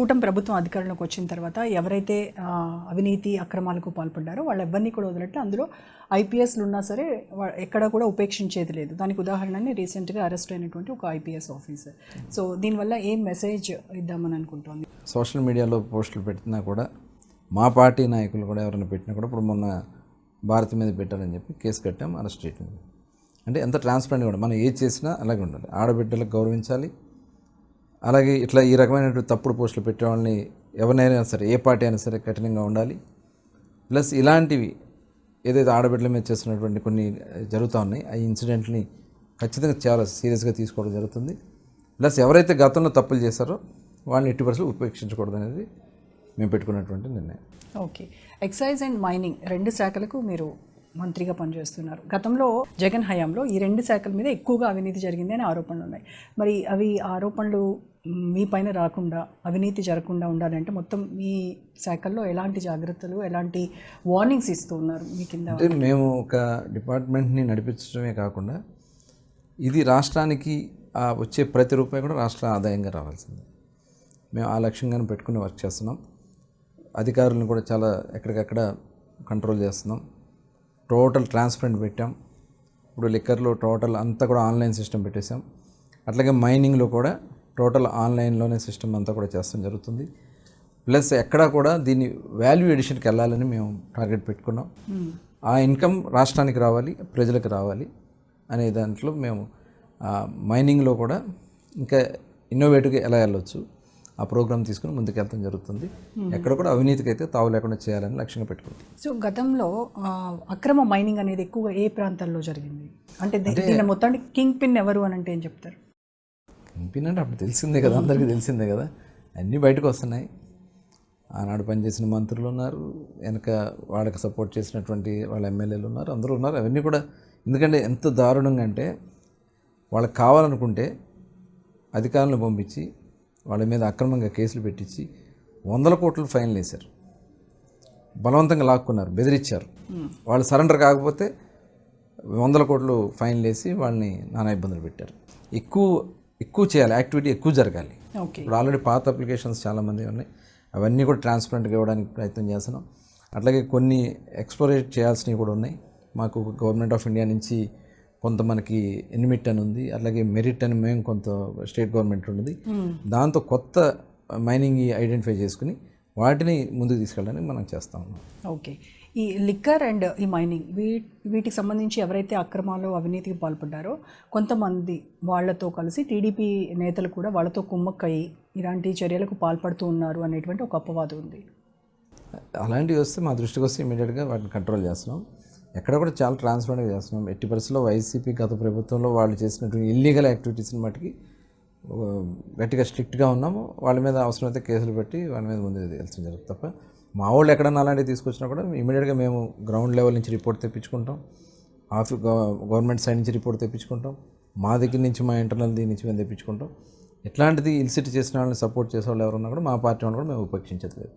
కూటమి ప్రభుత్వం అధికారంలోకి వచ్చిన తర్వాత ఎవరైతే అవినీతి అక్రమాలకు పాల్పడ్డారో వాళ్ళు ఎవరిని కూడా వదిలినట్టు అందులో ఐపీఎస్లు ఉన్నా సరే ఎక్కడ కూడా ఉపేక్షించేది లేదు. దానికి ఉదాహరణని రీసెంట్గా అరెస్ట్ అయినటువంటి ఒక ఐపీఎస్ ఆఫీసర్. సో దీనివల్ల ఏం మెసేజ్ ఇద్దామని అనుకుంటోంది? సోషల్ మీడియాలో పోస్టులు పెట్టినా కూడా మా పార్టీ నాయకులు కూడా ఎవరైనా పెట్టినా కూడా ఇప్పుడు మొన్న భారత్ మీద పెట్టారని చెప్పి కేసు కట్టాం అరెస్ట్ చేయటం. అంటే ఎంత ట్రాన్స్పరెంట్గా కూడా మనం ఏది చేసినా అలాగే ఉండాలి. ఆడబిడ్డలకు గౌరవించాలి అలాగే ఇట్లా ఈ రకమైనటువంటి తప్పుడు పోస్టులు పెట్టే వాళ్ళని ఎవరినైనా సరే ఏ పార్టీ అయినా సరే కఠినంగా ఉండాలి. ప్లస్ ఇలాంటివి ఏదైతే ఆడబిడ్డల మీద చేస్తున్నటువంటి కొన్ని జరుగుతూ ఉన్నాయి ఆ ఇన్సిడెంట్ని ఖచ్చితంగా చాలా సీరియస్గా తీసుకోవడం జరుగుతుంది. ప్లస్ ఎవరైతే గతంలో తప్పులు చేశారో వాళ్ళని ఎట్టి పరిస్థితులు ఉపేక్షించకూడదు అనేది మేము పెట్టుకున్నటువంటి నిర్ణయం. ఓకే. ఎక్సైజ్ అండ్ మైనింగ్ రెండు శాఖలకు మీరు మంత్రిగా పనిచేస్తున్నారు. గతంలో జగన్ హయాంలో ఈ రెండు శాఖల మీద ఎక్కువగా అవినీతి జరిగింది అనే ఆరోపణలు ఉన్నాయి. మరి అవి ఆరోపణలు మీ పైన రాకుండా అవినీతి జరగకుండా ఉండాలంటే మొత్తం మీ శాఖల్లో ఎలాంటి జాగ్రత్తలు ఎలాంటి వార్నింగ్స్ ఇస్తూ ఉన్నారు మీ కింద? అంటే మేము ఒక డిపార్ట్మెంట్ని నడిపించడమే కాకుండా ఇది రాష్ట్రానికి వచ్చే ప్రతి రూపాయి కూడా రాష్ట్ర ఆదాయంగా రావాల్సింది. మేము ఆ లక్ష్యంగానే పెట్టుకుని వర్క్ చేస్తున్నాం. అధికారులను కూడా చాలా ఎక్కడికక్కడ కంట్రోల్ చేస్తున్నాం. టోటల్ ట్రాన్స్పరెంట్ పెట్టాం. ఇప్పుడు లిక్కర్లో టోటల్ అంతా కూడా ఆన్లైన్ సిస్టమ్ పెట్టేశాం. అట్లాగే మైనింగ్లో కూడా టోటల్ ఆన్లైన్లోనే సిస్టమ్ అంతా కూడా చేస్తాం జరుగుతుంది. ప్లస్ ఎక్కడా కూడా దీన్ని వాల్యూ ఎడిషన్కి వెళ్ళాలని మేము టార్గెట్ పెట్టుకున్నాం. ఆ ఇన్కమ్ రాష్ట్రానికి రావాలి ప్రజలకు రావాలి అనే దాంట్లో మేము మైనింగ్లో కూడా ఇంకా ఇన్నోవేటివ్గా ఎలా వెళ్ళొచ్చు ఆ ప్రోగ్రామ్ తీసుకుని ముందుకెళ్తాం జరుగుతుంది. ఎక్కడ కూడా అవినీతికి అయితే తావు లేకుండా చేయాలని లక్ష్యంగా పెట్టుకుంటాం. సో గతంలో అక్రమ మైనింగ్ అనేది ఎక్కువగా ఏ ప్రాంతాల్లో జరిగింది? అంటే మొత్తానికి కింగ్ పిన్ ఎవరు అని అంటే ఏం చెప్తారు? ఎంపీనంటే అప్పుడు తెలిసిందే కదా అందరికీ తెలిసిందే కదా. అన్నీ బయటకు వస్తున్నాయి. ఆనాడు పనిచేసిన మంత్రులు ఉన్నారు వెనక వాళ్ళకి సపోర్ట్ చేసినటువంటి వాళ్ళ ఎమ్మెల్యేలు ఉన్నారు అందరూ ఉన్నారు. అవన్నీ కూడా ఎందుకంటే ఎంత దారుణంగా అంటే వాళ్ళకి కావాలనుకుంటే అధికారులను పంపించి వాళ్ళ మీద అక్రమంగా కేసులు పెట్టించి వందల కోట్లు ఫైన్లు వేశారు. బలవంతంగా లాక్కున్నారు బెదిరించారు. వాళ్ళు సరెండర్ కాకపోతే వందల కోట్లు ఫైన్లు వేసి వాళ్ళని నానా ఇబ్బందులు పెట్టారు. ఎక్కువ ఎక్కువ చేయాలి. యాక్టివిటీ ఎక్కువ జరగాలి. ఓకే. ఇప్పుడు ఆల్రెడీ పాత అప్లికేషన్స్ చాలామంది ఉన్నాయి. అవన్నీ కూడా ట్రాన్స్పరెంట్గా ఇవ్వడానికి ప్రయత్నం చేస్తున్నాం. అట్లాగే కొన్ని ఎక్స్ప్లోరేట్ చేయాల్సినవి కూడా ఉన్నాయి. మాకు గవర్నమెంట్ ఆఫ్ ఇండియా నుంచి కొంత మనకి ఎనిమిట్ అని ఉంది. అట్లాగే మెరిట్ అని మేము కొంత స్టేట్ గవర్నమెంట్ ఉంది దాంతో కొత్త మైనింగ్ ఐడెంటిఫై చేసుకుని వాటిని ముందుకు తీసుకెళ్ళడానికి మనం చేస్తా ఉన్నాం. ఓకే. ఈ లిక్కర్ అండ్ ఈ మైనింగ్ వీ వీటికి సంబంధించి ఎవరైతే అక్రమాలు అవినీతికి పాల్పడ్డారో కొంతమంది వాళ్ళతో కలిసి టీడీపీ నేతలు కూడా వాళ్ళతో కుమ్మక్కయి ఇలాంటి చర్యలకు పాల్పడుతూ ఉన్నారు అనేటువంటి ఒక అపవాదం ఉంది. అలాంటివి వస్తే మా దృష్టికి వస్తే ఇమీడియట్గా వాటిని కంట్రోల్ చేస్తున్నాం. ఎక్కడ కూడా చాలా ట్రాన్స్పరెంట్గా చేస్తున్నాం. ఎట్టి పరిస్థితుల్లో వైసీపీ గత ప్రభుత్వంలో వాళ్ళు చేసినటువంటి ఇల్లీగల్ యాక్టివిటీస్ని మట్టుకి గట్టిగా స్ట్రిక్ట్గా ఉన్నాము. వాళ్ళ మీద అవసరమైతే కేసులు పెట్టి వాళ్ళ మీద ముందు తెలిసిన జరుగుతుంది తప్ప మా వాళ్ళు ఎక్కడన్నా అలాంటివి తీసుకొచ్చినా కూడా ఇమీడియట్గా మేము గ్రౌండ్ లెవెల్ నుంచి రిపోర్ట్ తెప్పించుకుంటాం. ఆఫీ గవర్నమెంట్ సైడ్ నుంచి రిపోర్ట్ తెప్పించుకుంటాం. మా దగ్గర నుంచి మా ఇంటర్నల్ దీని నుంచి మేము తెప్పించుకుంటాం. ఎట్లాంటిది ఇల్సిట్ చేసిన వాళ్ళని సపోర్ట్ చేసే వాళ్ళు ఎవరున్నా కూడా మా పార్టీ వాళ్ళు కూడా మేము ఉపేక్షించట్లేదు.